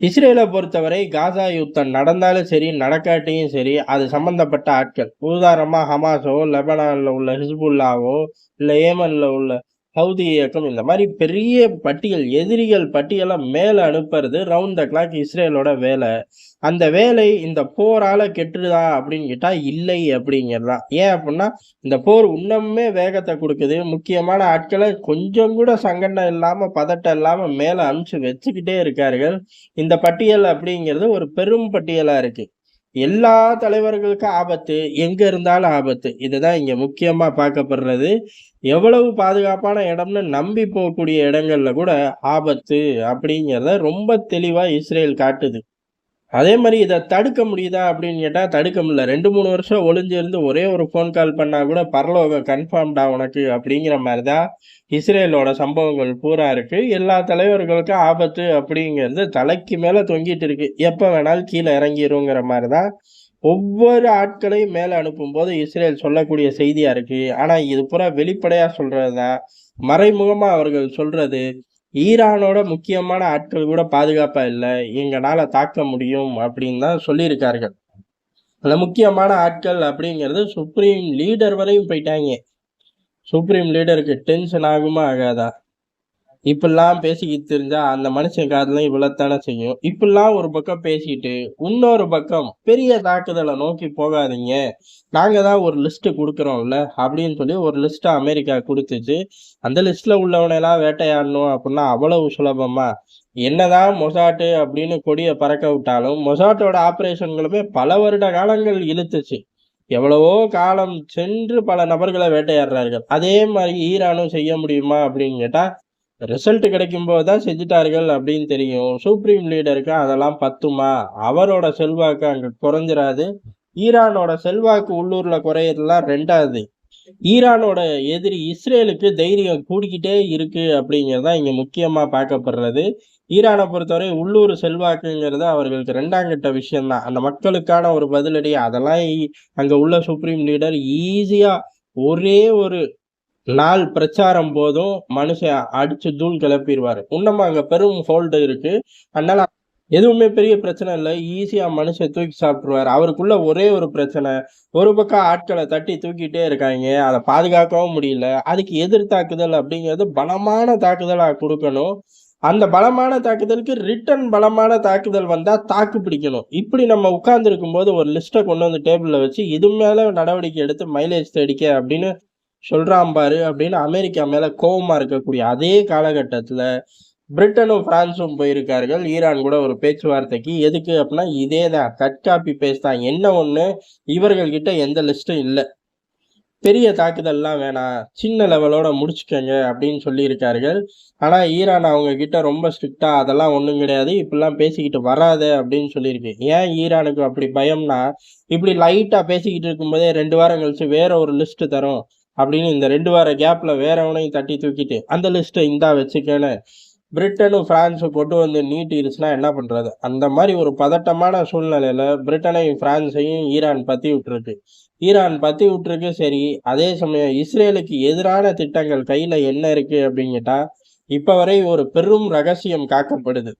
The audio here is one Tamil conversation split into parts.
இஸ்ரேலை பொறுத்தவரை காசா யுத்தம் நடந்தாலும் சரி நடக்காட்டியும் சரி அது சம்பந்தப்பட்ட ஆட்கள். உதாரணமாக ஹமாஸோ லெபனானில் உள்ள ஹிஸ்புல்லாவோ இல்லை ஏமனில் உள்ள ஹவுதி இயக்கம் இந்த மாதிரி பெரிய பட்டியல் எதிரிகள் பட்டியலை மேலே அனுப்புறது ரவுண்ட் த கிளாக் இஸ்ரேலோட வேலை. அந்த வேலை இந்த போரால கெட்டுதா அப்படின்னு கேட்டால் இல்லை அப்படிங்கிறதா. ஏன் அப்படின்னா இந்த போர் இன்னமுமே வேகத்தை கொடுக்குது. முக்கியமான ஆட்களை கொஞ்சம் கூட சங்கடம் இல்லாமல் பதட்டம் இல்லாமல் மேலே அனுப்பிச்சு வச்சுக்கிட்டே இருக்கார்கள். இந்த பட்டியல் அப்படிங்கிறது ஒரு பெரும் பட்டியலாக இருக்குது எல்லா தலைவர்களுக்கும் ஆபத்து எங்க இருந்தாலும் ஆபத்து. இதுதான் இங்க முக்கியமா பார்க்கப்படுறது. எவ்வளவு பாதுகாப்பான இடம்னு நம்பி போகக்கூடிய இடங்கள்ல கூட ஆபத்து அப்படிங்கிறத ரொம்ப தெளிவா இஸ்ரேல் காட்டுது. அதே மாதிரி இதை தடுக்க முடியுதா அப்படின்னு கேட்டால் தடுக்க முடியல. ரெண்டு மூணு வருஷம் ஒளிஞ்சிருந்து ஒரே ஒரு ஃபோன் கால் பண்ணால் கூட பரலோகம் கன்ஃபார்ம்டா உனக்கு அப்படிங்கிற மாதிரி தான் இஸ்ரேலோட சம்பவங்கள் பூரா இருக்குது எல்லா தலைவர்களுக்கும் ஆபத்து அப்படிங்கிறது தலைக்கு மேலே தொங்கிட்டு இருக்கு. எப்போ வேணாலும் கீழே இறங்கிருங்கிற மாதிரி தான் ஒவ்வொரு ஆட்களையும் மேலே அனுப்பும்போது இஸ்ரேல் சொல்லக்கூடிய செய்தியாக இருக்குது ஆனால் இது பூரா வெளிப்படையாக சொல்கிறது தான் மறைமுகமாக அவர்கள் சொல்கிறது ஈரானோட முக்கியமான ஆட்கள் கூட பாதுகாப்பாக இல்லை எங்களால் தாக்க முடியும் அப்படின்னு தான் சொல்லியிருக்கார்கள். அந்த முக்கியமான ஆட்கள் அப்படிங்கிறது சுப்ரீம் லீடர் வரையும் போயிட்டாங்க. சுப்ரீம் லீடருக்கு டென்ஷன் ஆகுமா ஆகாதா? இப்படிலாம் பேசிக்கிட்டு தெரிஞ்சா அந்த மனுஷன் காதலாம் இவ்வளோத்தானே செய்யும்? இப்படிலாம் ஒரு பக்கம் பேசிட்டு இன்னொரு பக்கம் பெரிய தாக்குதலை நோக்கி போகாதீங்க. நாங்க தான் ஒரு லிஸ்ட் கொடுக்குறோம்ல அப்படின்னு சொல்லி ஒரு லிஸ்ட்டை அமெரிக்கா கொடுத்துச்சு. அந்த லிஸ்ட்ல உள்ளவனையெல்லாம் வேட்டையாடணும் அப்படின்னா அவ்வளவு சுலபமா? என்னதான் மொசாட்டு அப்படின்னு கொடியை பறக்க விட்டாலும் மொசாட்டோட ஆப்ரேஷன்களுமே பல வருட காலங்கள் இழுத்துச்சு. எவ்வளவோ காலம் சென்று பல நபர்களை வேட்டையாடுறார்கள். அதே மாதிரி ஈரானும் செய்ய முடியுமா அப்படின்னு கேட்டால் ரிசல்ட் கிடைக்கும் போது தான் செஞ்சிட்டார்கள் அப்படின்னு தெரியும். சுப்ரீம் லீடருக்கு அதெல்லாம் பத்துமா? அவரோட செல்வாக்கு அங்கே குறைஞ்சிராது. ஈரானோட செல்வாக்கு உள்ளூரில் குறையறதுலாம் ரெண்டாவது. ஈரானோட எதிரி இஸ்ரேலுக்கு தைரியம் கூடிக்கிட்டே இருக்கு அப்படிங்கிறது இங்கே முக்கியமாக பார்க்கப்படுறது. ஈரானை பொறுத்தவரை உள்ளூர் செல்வாக்குங்கிறது அவர்களுக்கு ரெண்டாம் கட்ட விஷயம்தான். அந்த மக்களுக்கான ஒரு பதிலடி அதெல்லாம் ஈ- உள்ள சுப்ரீம் லீடர் ஈஸியாக ஒரே ஒரு நாள் பிரச்சாரம் போதும் மனுஷன் அடிச்சு தூள் கிளப்பிடுவாரு. இன்னமும் அங்க பெரும் ஹோல்டு இருக்கு. அதனால எதுவுமே பெரிய பிரச்சனை இல்லை. ஈஸியா மனுஷன் தூக்கி சாப்பிட்டுருவாரு. அவருக்குள்ள ஒரே ஒரு பிரச்சனை. ஒரு பக்கம் ஆட்களை தட்டி தூக்கிட்டே இருக்காங்க. அதை பாதுகாக்கவும் முடியல. அதுக்கு எதிர் தாக்குதல் அப்படிங்கிறது பலமான தாக்குதலா கொடுக்கணும். அந்த பலமான தாக்குதலுக்கு ரிட்டர்ன் பலமான தாக்குதல் வந்தா தாக்கு பிடிக்கணும். இப்படி நம்ம உட்கார்ந்துருக்கும் போது ஒரு லிஸ்ட்டை கொண்டு வந்து டேபிள்ல வச்சு இது மேல நடவடிக்கை எடுத்து மைலேஜ் தேடிக்க அப்படின்னு சொல்றான் பாரு அப்படின்னு அமெரிக்கா மேலே கோபமாக இருக்கக்கூடிய அதே காலகட்டத்தில் பிரிட்டனும் பிரான்ஸும் போயிருக்கார்கள். ஈரான் கூட ஒரு பேச்சுவார்த்தைக்கு எதுக்கு அப்படின்னா இதே தான் கட் காப்பி பேஸ்ட் தான். என்ன ஒன்று இவர்கள் கிட்ட எந்த லிஸ்ட்டும் இல்லை. பெரிய தாக்குதல்லாம் வேணாம். சின்ன லெவலோட முடிச்சுக்கங்க அப்படின்னு சொல்லியிருக்கார்கள். ஆனால் ஈரான் அவங்க கிட்ட ரொம்ப ஸ்ட்ரிக்டாக அதெல்லாம் ஒன்றும் கிடையாது. இப்படிலாம் பேசிக்கிட்டு வராது அப்படின்னு சொல்லியிருக்கு. ஏன் ஈரானுக்கு அப்படி பயம்னா இப்படி லைட்டாக பேசிக்கிட்டு இருக்கும்போதே ரெண்டு வாரம் கழிச்சு வேற ஒரு லிஸ்ட்டு தரும். அப்படின்னு இந்த ரெண்டு வார கேப்பில் வேறவனையும் தட்டி தூக்கிட்டு அந்த லிஸ்ட்டை இந்தா வச்சுக்கேன்னு பிரிட்டனும் ஃப்ரான்ஸும் கொண்டு வந்து நீட்டிருச்சுன்னா என்ன பண்ணுறது அந்த மாதிரி ஒரு பதட்டமான சூழ்நிலையில் பிரிட்டனையும் பிரான்ஸையும் ஈரான் பற்றி விட்டுருக்கு. ஈரான் பற்றி விட்டுருக்கு சரி அதே சமயம் இஸ்ரேலுக்கு எதிரான திட்டங்கள் கையில் என்ன இருக்குது அப்படின்னு கேட்டால் இப்போ வரை ஒரு பெரும் ரகசியம் காக்கப்படுது.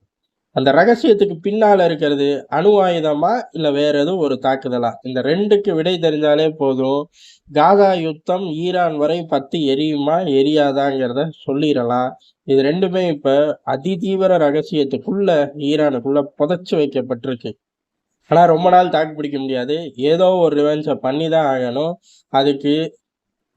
அந்த ரகசியத்துக்கு பின்னால் இருக்கிறது அணு ஆயுதமா இல்லை வேற எதுவும் ஒரு தாக்குதலா? இந்த ரெண்டுக்கு விடை தெரிஞ்சாலே போதும். காசா யுத்தம் ஈரான் வரை பத்து எரியுமா எரியாதாங்கிறத சொல்லிடலாம். இது ரெண்டுமே இப்ப அதிதீவிர ரகசியத்துக்குள்ள ஈரானுக்குள்ள புதைச்சு வைக்கப்பட்டிருக்கு. ஆனால் ரொம்ப நாள் தாக்கு பிடிக்க முடியாது. ஏதோ ஒரு ரிவென்ஸை பண்ணி தான் ஆகணும். அதுக்கு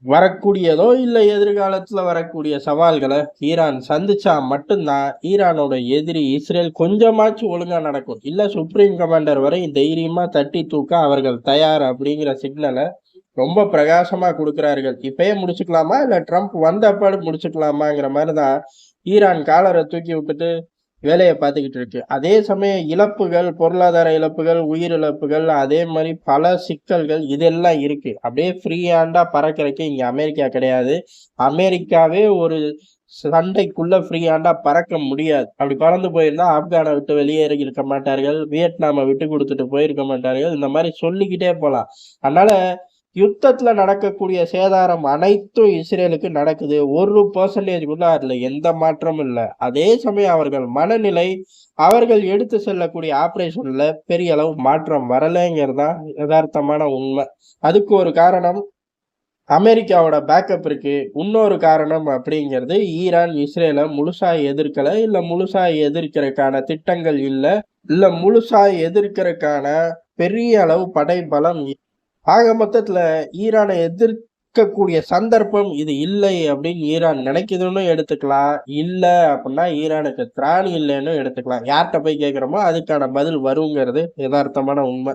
வரக்கூடியதோ இல்லை எதிர்காலத்தில் வரக்கூடிய சவால்களை ஈரான் சந்திச்சா மட்டும்தான் ஈரானோட எதிரி இஸ்ரேல் கொஞ்சமாச்சும் ஒழுங்காக நடக்கும். இல்லை சுப்ரீம் கமாண்டர் வரை தைரியமாக தட்டி தூக்க அவர்கள் தயார் அப்படிங்கிற சிக்னலை ரொம்ப பிரகாசமாக கொடுக்குறார்கள். இப்பயே முடிச்சுக்கலாமா? இல்லை ட்ரம்ப் வந்த அப்பாடு முடிச்சுக்கலாமாங்கிற மாதிரி தான் ஈரான் காலரை தூக்கி விட்டுட்டு வேலையை பார்த்துக்கிட்டு இருக்கு. அதே சமயம் இழப்புகள் பொருளாதார இழப்புகள் உயிர் இழப்புகள் அதே மாதிரி பல சிக்கல்கள் இதெல்லாம் இருக்கு. அப்படியே ஃப்ரீயாண்டா பறக்கிறதுக்கு இங்க அமெரிக்கா கிடையாது. அமெரிக்காவே ஒரு சண்டைக்குள்ள ஃப்ரீயாண்டா பறக்க முடியாது. அப்படி பறந்து போயிருந்தா ஆப்கானை விட்டு வெளியேறி இருக்க மாட்டார்கள். வியட்நாமை விட்டு கொடுத்துட்டு போயிருக்க மாட்டார்கள். இந்த மாதிரி சொல்லிக்கிட்டே போகலாம். அதனால யுத்தத்தில் நடக்கக்கூடிய சேதாரம் அனைத்தும் இஸ்ரேலுக்கு நடக்குது. ஒரு பர்சன்டேஜ் கூட அதில் எந்த மாற்றமும் இல்லை. அதே சமயம் அவர்கள் மனநிலை அவர்கள் எடுத்து செல்லக்கூடிய ஆப்ரேஷனில் பெரிய அளவு மாற்றம் வரலைங்கிறது தான் யதார்த்தமான உண்மை. அதுக்கு ஒரு காரணம் அமெரிக்காவோட பேக்கப் இருக்கு. இன்னொரு காரணம் அப்படிங்கிறது ஈரான் இஸ்ரேலை முழுசா எதிர்க்கலை இல்லை முழுசா எதிர்க்கிறதுக்கான திட்டங்கள் இல்லை இல்லை முழுசா எதிர்க்கிறதுக்கான பெரிய அளவு படை பலம் ஆக மொத்தத்தில் ஈரானை எதிர்க்கக்கூடிய சந்தர்ப்பம் இது இல்லை அப்படின்னு ஈரான் நினைக்குதுன்னு எடுத்துக்கலாம். இல்லை அப்படின்னா ஈரானுக்கு திராணி இல்லைன்னு எடுத்துக்கலாம். யார்கிட்ட போய் கேட்குறோமோ அதுக்கான பதில் வருங்கிறது யதார்த்தமான உண்மை.